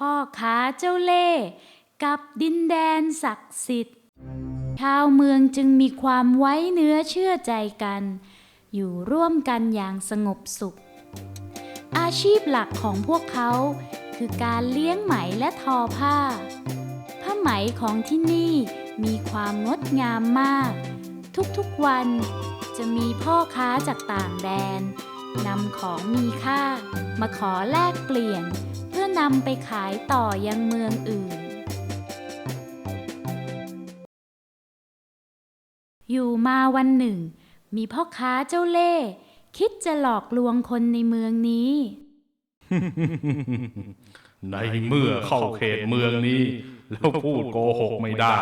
พ่อค้าเจ้าเล่ห์กับดินแดนศักดิ์สิทธิ์ ชาวเมืองจึงมีความไว้เนื้อเชื่อใจกัน อยู่ร่วมกันอย่างสงบสุข อาชีพหลักของพวกเขาคือการเลี้ยงไหมและทอผ้า ผ้าไหมของที่นี่มีความงดงามมาก ทุกๆวันจะมีพ่อค้าจากต่างแดนนำของมีค่ามาขอแลกเปลี่ยน นำไปขายต่อยังเมืองอื่น อยู่มาวันหนึ่ง มีพ่อค้าเจ้าเล่ห์คิดจะหลอกลวงคนในเมืองนี้ ในเมื่อเข้าเขตเมืองนี้ แล้วพูดโกหกไม่ได้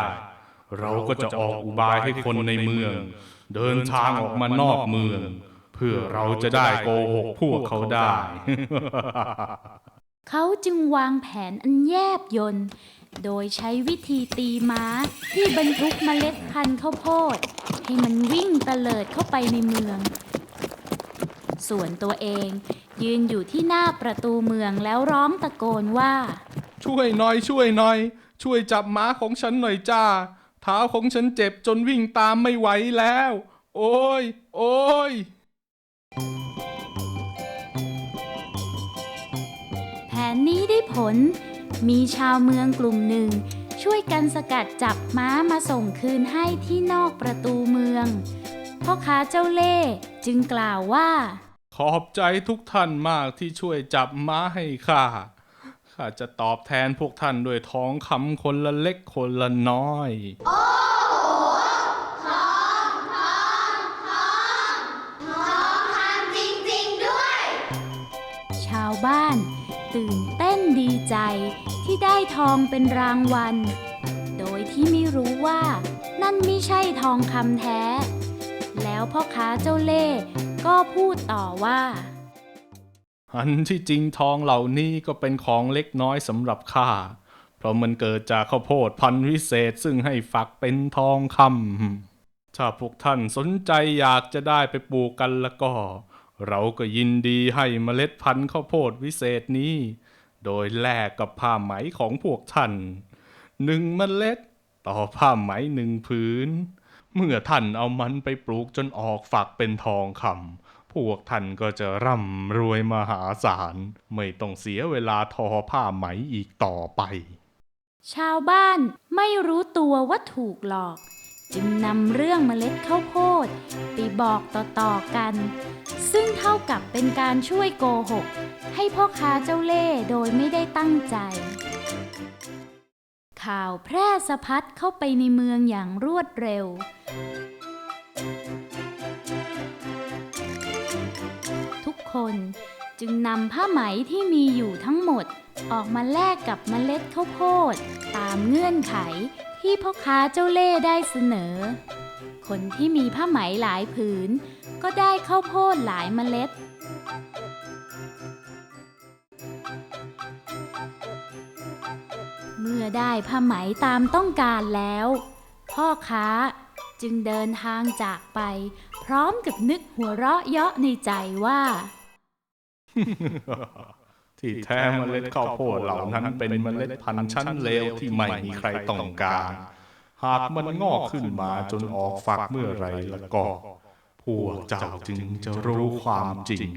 เราก็จะออกอุบายให้คนในเมือง เดินทางออกมานอกเมือง เพื่อเราจะได้โกหกพวกเขาได้ เขาจึงวางแผนอันแยบยลโดยใช้วิธีตีม้าที่บรรทุกเมล็ดพันธุ์ข้าวโพด ให้มันวิ่งเลิดเข้าไปในเมือง ส่วนตัวเองยืนอยู่ที่หน้าประตูเมืองแล้วร้องตะโกนว่า ช่วยหน่อยช่วยหน่อย ช่วยจับม้าของฉันหน่อยจ้า เท้าของฉันเจ็บจนวิ่งตามไม่ไหวแล้ว โอ้ย โอ้ย นนี้ได้ผล มีชาวเมืองกลุ่มหนึ่ง ช่วยกันสกัดจับม้ามาส่งคืนให้ที่นอกประตูเมือง พ่อค้าเจ้าเล่ห์จึงกล่าวว่า ขอบใจทุกท่านมากที่ช่วยจับม้าให้ข้า ข้าจะตอบแทนพวกท่านด้วยทองคำคนละเล็กคนละน้อยจริงๆด้วยชาวบ้าน ตื่นเต้นดีใจที่ได้ทองเป็นรางวัล โดยที่ไม่รู้ว่า นั่นไม่ใช่ทองคำแท้ แล้วพ่อค้าเจ้าเล่ห์ก็พูดต่อว่า อันที่จริงทองเหล่านี้ก็เป็นของเล็กน้อยสำหรับข้า เพราะมันเกิดจากข้าวโพดพันธุ์วิเศษซึ่งให้ฝักเป็นทองคำถ้าพวกท่านสนใจอยากจะได้ไปปลูกกันแล้วก็ เราก็ยินดีให้เมล็ดพันธุ์ข้าวโพดวิเศษนี้ โดยแลกกับผ้าไหมของพวกท่านหนึ่งเมล็ดต่อผ้าไหมหนึ่งผืน เมื่อท่านเอามันไปปลูกจนออกฝักเป็นทองคำพวกท่านก็จะร่ำรวยมหาศาล ไม่ต้องเสียเวลาทอผ้าไหมอีกต่อไป ชาวบ้านไม่รู้ตัวว่าถูกหลอก จึงนำเรื่องเมล็ดข้าวโพดไปบอกต่อๆกัน ซึ่งเท่ากับเป็นการช่วยโกหก ให้พ่อค้าเจ้าเล่ห์โดยไม่ได้ตั้งใจ ข่าวแพร่สะพัดเข้าไปในเมืองอย่างรวดเร็วทุกคนจึงนำผ้าไหมที่มีอยู่ทั้งหมด ออกมาแลกกับเมล็ดข้าวโพด ตามเงื่อนไข ที่พ่อค้าเจ้าเล่ได้เสนอ คนที่มีผ้าไหมหลายผืน ก็ได้ข้าวโพดหลายเมล็ด เมื่อได้ผ้าไหมตามต้องการแล้ว พ่อค้าจึงเดินทางจากไป พร้อมกับนึกหัวเราะเยาะในใจว่า ที่แท้เมล็ดข้าวโพดเหล่านั้นเป็นเมล็ดพันธุ์ชั้นเลวที่ไม่มีใครต้องการ หากมันงอกขึ้นมาจนออกฝักเมื่อไรแล้วก็ พวกเจ้าจึงจะรู้ความจริง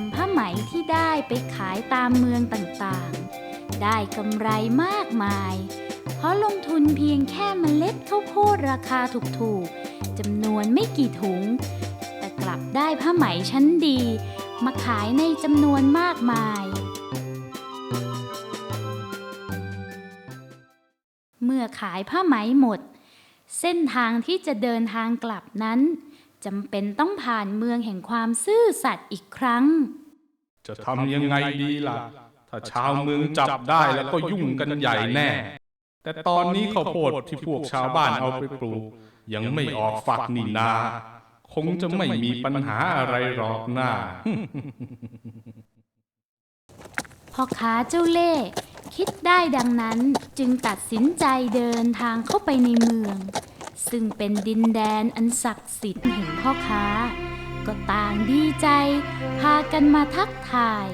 ำผ้าไหมที่ได้ไปขายตามเมืองต่างๆ ได้กำไรมากมาย เพราะลงทุนเพียงแค่เมล็ดข้าวโพดราคาถูกๆจำนวนไม่กี่ถุง แต่กลับได้ผ้าไหมชั้นดี มาขายในจำนวนมากมาย เมื่อขายผ้าไหมหมด เส้นทางที่จะเดินทางกลับนั้น จำเป็นต้องผ่านเมืองแห่งความซื่อสัตย์อีกครั้ง จะทำยังไงดีล่ะ ถ้าชาวเมืองจับได้แล้วก็ยุ่งกันใหญ่แน่ แต่ตอนนี้ข้าวโพดที่พวกชาวบ้านเอาไปปลูก ยังไม่ออกฝักนี่นา คงจะไม่มีปัญหาอะไรหรอกนะพ่อค้าเจ้าเล่ห์คิดได้ดังนั้นจึงตัดสินใจเดินทางเข้าไปในเมือง ซึ่งเป็นดินแดนอันศักดิ์สิทธิ์เห็นพ่อค้า ก็ต่างดีใจ พากันมาทักทาย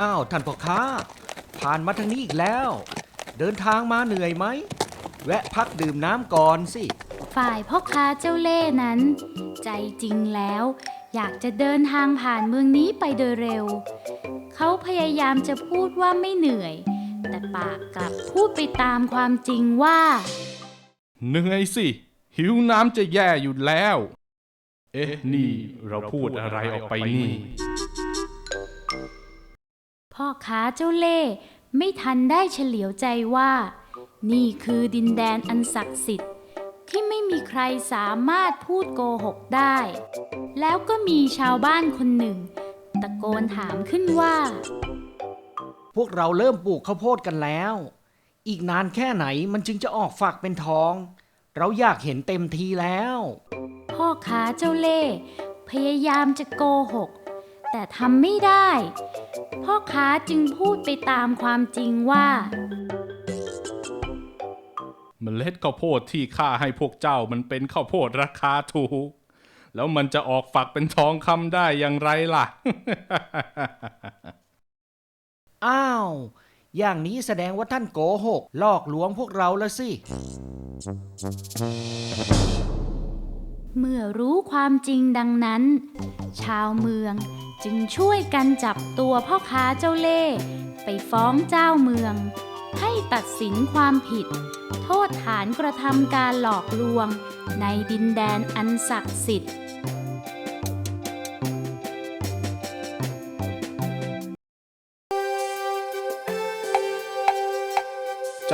อ้าวท่านพ่อค้า ผ่านมาทางนี้อีกแล้ว เดินทางมาเหนื่อยไหม แวะพักดื่มน้ำก่อนสิ ฝ่ายพ่อค้าเจ้าเล่ห์นั้น ใจจริงแล้ว อยากจะเดินทางผ่านเมืองนี้ไปโดยเร็ว เขาพยายามจะพูดว่าไม่เหนื่อย แต่ปากกลับพูดไปตามความจริงว่า เหนื่อยสิ หิวน้ำจะแย่อยู่แล้ว เอ๊ะ นี่เราพูดอะไรออกไปนี่ พ่อค้าเจ้าเล่ห์ไม่ทันได้เฉลียวใจว่า นี่คือดินแดนอันศักดิ์สิทธิ์ ที่ไม่มีใครสามารถพูดโกหกได้ แล้วก็มีชาวบ้านคนหนึ่ง ตะโกนถามขึ้นว่า พวกเราเริ่มปลูกข้าวโพดกันแล้ว อีกนานแค่ไหนมันจึงจะออกฝักเป็นทอง เราอยากเห็นเต็มทีแล้ว พ่อค้าเจ้าเล่ห์พยายามจะโกหก แต่ทำไม่ได้ พ่อค้าจึงพูดไปตามความจริงว่า เมล็ดข้าวโพดที่ข้าให้พวกเจ้ามันเป็นข้าวโพดราคาถูก แล้วมันจะออกฝักเป็นทองคำได้อย่างไรล่ะ อ้าว อย่างนี้แสดงว่าท่านโกหกลอกลวงพวกเราละสิ เมื่อรู้ความจริงดังนั้น ชาวเมืองจึงช่วยกันจับตัวพ่อค้าเจ้าเล่ห์ไปฟ้องเจ้าเมือง ให้ตัดสินความผิด โทษฐานกระทำการหลอกลวงในดินแดนอันศักดิ์สิทธิ์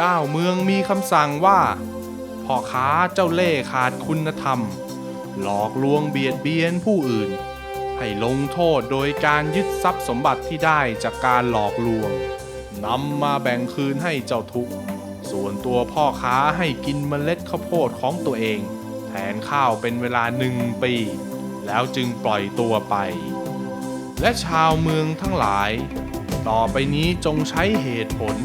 เจ้าเมืองมีคำสั่งว่า พ่อค้าเจ้าเล่ห์ขาดคุณธรรม หลอกลวงเบียดเบียนผู้อื่น ให้ลงโทษโดยการยึดทรัพย์สมบัติที่ได้จากการหลอกลวงนำมาแบ่งคืนให้เจ้าทุก ส่วนตัวพ่อค้าให้กินเมล็ดข้าวโพดของตัวเอง แทนข้าวเป็นเวลาหนึ่งปี แล้วจึงปล่อยตัวไป และชาวเมืองทั้งหลาย ต่อไปนี้จงใช้เหตุผล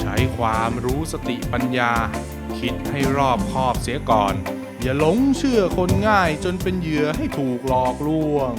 ใช้ความรู้สติปัญญา คิดให้รอบคอบเสียก่อน อย่าหลงเชื่อคนง่ายจนเป็นเหยื่อให้ถูกหลอกลวง